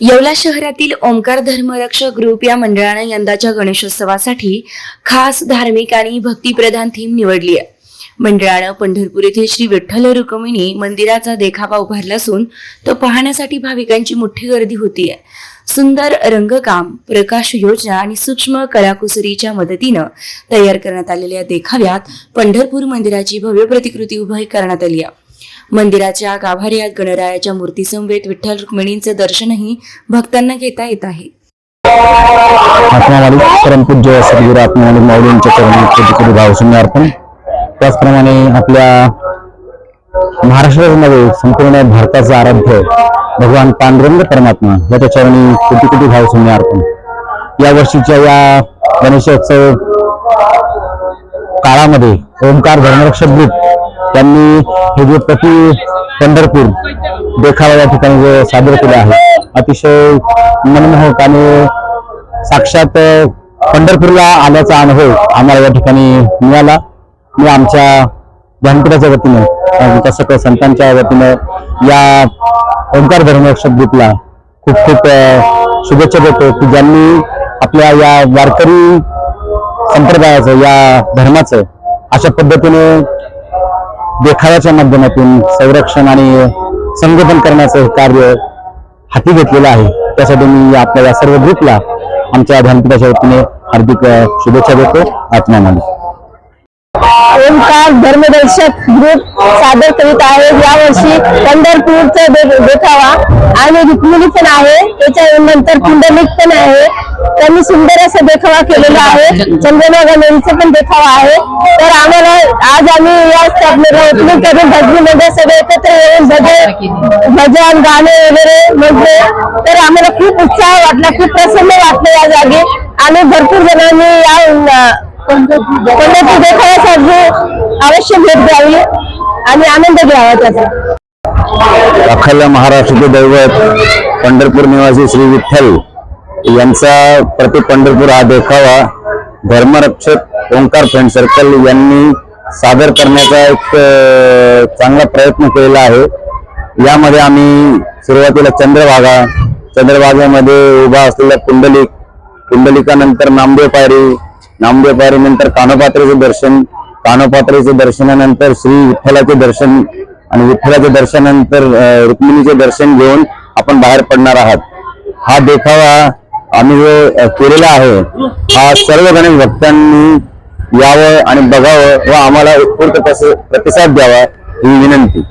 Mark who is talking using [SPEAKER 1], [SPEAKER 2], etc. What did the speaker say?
[SPEAKER 1] येवला शहरातील ओंकार धर्मरक्षक ग्रुप या मंडळानं यंदाच्या गणेशोत्सवासाठी खास धार्मिक आणि भक्तिप्रधान थीम निवडली आहे. मंडळानं पंढरपूर येथे श्री विठ्ठल रुक्मिणी मंदिराचा देखावा उभारला असून तो पाहण्यासाठी भाविकांची मोठी गर्दी होती सुंदर रंगकाम प्रकाश योजना आणि सूक्ष्म कलाकुसरीच्या मदतीनं तयार करण्यात आलेल्या देखाव्यात पंढरपूर मंदिराची भव्य प्रतिकृती उभी करण्यात आली आहे. मंदिराच्या गाभाऱ्यात गणरायाच्या मूर्तीसमवेत विठ्ठल रुक्मिणींचे दर्शनही भक्तांना घेता येत आहे.
[SPEAKER 2] आत्मावाली परमपूज्य सद्गुरू आत्मावाली माऊली यांच्या चरणी कोटी भावशून्य अर्पण. त्याचप्रमाणे आपल्या महाराष्ट्रामध्ये संपूर्ण भारताचं आराध्य भगवान पांडुरंग परमात्मा याच्या चरणी कोटी कोटी भावशून्य अर्पण. या वर्षीच्या या गणेशोत्सव काळामध्ये ओंकार धर्मरक्षक ग्रुप त्यांनी हे जे प्रति पंढरपूर देखावा या ठिकाणी जे सादर केले आहे अतिशय मनमोहक आणि साक्षात पंढरपूरला आल्याचा अनुभव आम्हाला या ठिकाणी मिळाला. मी आमच्या ध्यानपीठाच्या वतीनं अ, तसं संतांच्या वतीनं या ओंकार धर्मरक्षक ग्रुपला खूप खूप शुभेच्छा देतो की ज्यांनी आपल्या या वारकरी संप्रदायाचं या धर्माचं अशा पद्धतीने देखाव्याच्या माध्यमातून संरक्षण आणि संगोपन करण्याचं कार्य हाती घेतलेलं आहे. त्यासाठी मी आपल्या या सर्व ग्रुपला आमच्या ध्यानपीठाच्या वतीने हार्दिक शुभेच्छा देतो. आत्मामध्ये
[SPEAKER 3] ओंकार धर्मदर्शक ग्रुप सादर करीत आहे यावर्षी पंढरपूरचा दे- देखावा. आणि रुक्मिणी पण आहे. त्याच्यानंतर पुंडलिक पण आहे. त्यांनी सुंदर असा देखावा केलेला आहे. चंद्रनगर यांचा पण देखावा आहे. तर आम्हाला आज आम्ही या स्थापनेला ओपनिंग करून भजनीमध्ये सगळे एकत्र येऊन भजन भजन गाणे वगैरे म्हटले. तर आम्हाला खूप उत्साह वाटला खूप प्रसन्न वाटलं या जागी. आणि भरपूर जणांनी या पंढरपूर देखाव्यासाठी अवश्य भेट द्यावी आणि आनंद घ्यावा त्याचा.
[SPEAKER 2] अखल महाराष्ट्राचे दैवत पंढरपूर निवासी श्री विठ्ठल यांचा प्रति पंढरपूर हा देखावा. धर्मरक्षक ओंकार फ्रेंड सर्कल यांनी सादर करण्याचा एक चांगला प्रयत्न केलेला आहे. यामध्ये आम्ही सुरुवातीला चंद्रभागा चंद्रभागेमध्ये उभा असलेला पुंडलिक पुंडलिकानंतर नामदेव पायरी नामदेव पायरीनंतर कानोपात्रेचं दर्शन कानोपात्रेच्या दर्शनानंतर श्री विठ्ठलाचे दर्शन आणि विठ्ठलाच्या दर्शनानंतर रुक्मिणीचे दर्शन घेऊन आपण बाहेर पडणार आहात. हा देखावा आम्ही जो केलेला आहे हा सर्व गणेश भक्तांनी यावं आणि बघावं व आम्हाला उत्स्फूर्त प्रतिसाद द्यावा ही विनंती.